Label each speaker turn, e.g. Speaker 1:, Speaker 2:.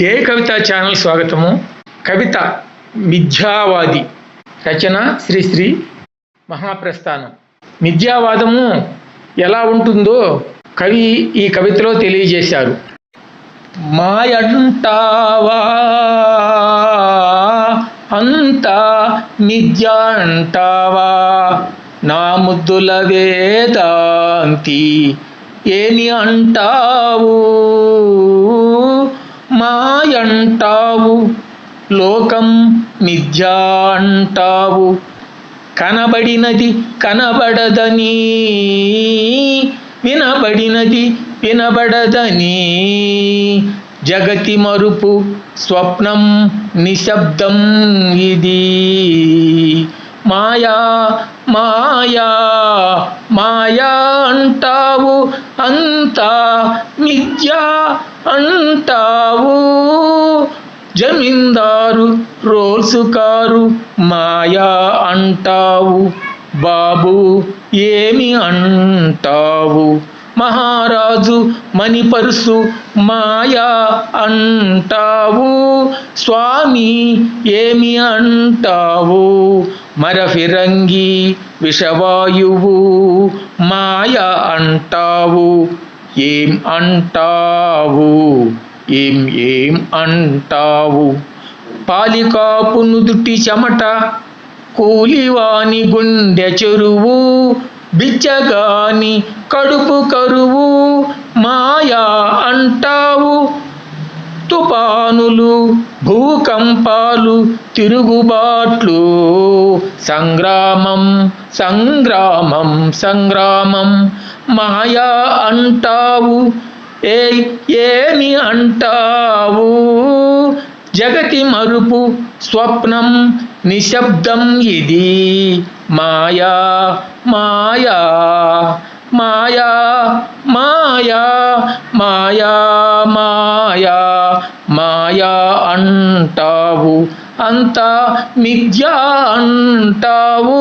Speaker 1: ఏ కవిత channel స్వాగతము. కవిత మిథ్యావాది రచన శ్రీశ్రీ మహాప్రస్థానం. మిథ్యావాదము ఎలా ఉంటుందో కవి ఈ కవితలో తెలియజేశారు. మాయంటావా అంతా మిథ్య అంటావా నా ముద్దుల వేదాంతి ఏమి అంటావు? మాయంటావు. లోకం మిథ్యా అంటావు కనబడినది కనబడదని వినబడినది వినబడదని. జగతి మరుపు స్వప్నం నిశ్శబ్దం ఇది. మాయా మాయా మాయా అంటావు అంతా మిథ్య అంటావు. జమీందారు రోల్సు కారు మాయా అంటావు. బాబు ఏమి అంటావు? మహారాజు మణిపరుసు మాయా అంటావు. స్వామి ఏమి అంటావు? మరఫిరంగి విషవాయువు మాయ అంటావు. ఏం అంటావు? ఏం ఏం అంటావు? పాలికాపు నుదుటి చెమట కూలివాని గుండె చెరువు బిచ్చగాని కడుపు కరువు మాయా అంటావు. తుఫానులు భూకంపాలు తిరుగుబాట్లు. సంగ్రామం సంగ్రామం సంగ్రామం. మాయా అంటావు ఏ ఏమి అంటావు? జగతి మరుపు స్వప్నం నిశ్శబ్దం ఇది. మాయా మాయా. మాయా మాయా మాయా మాయా మాయా అంటావు. అంతా మిథ్యా అంటావు.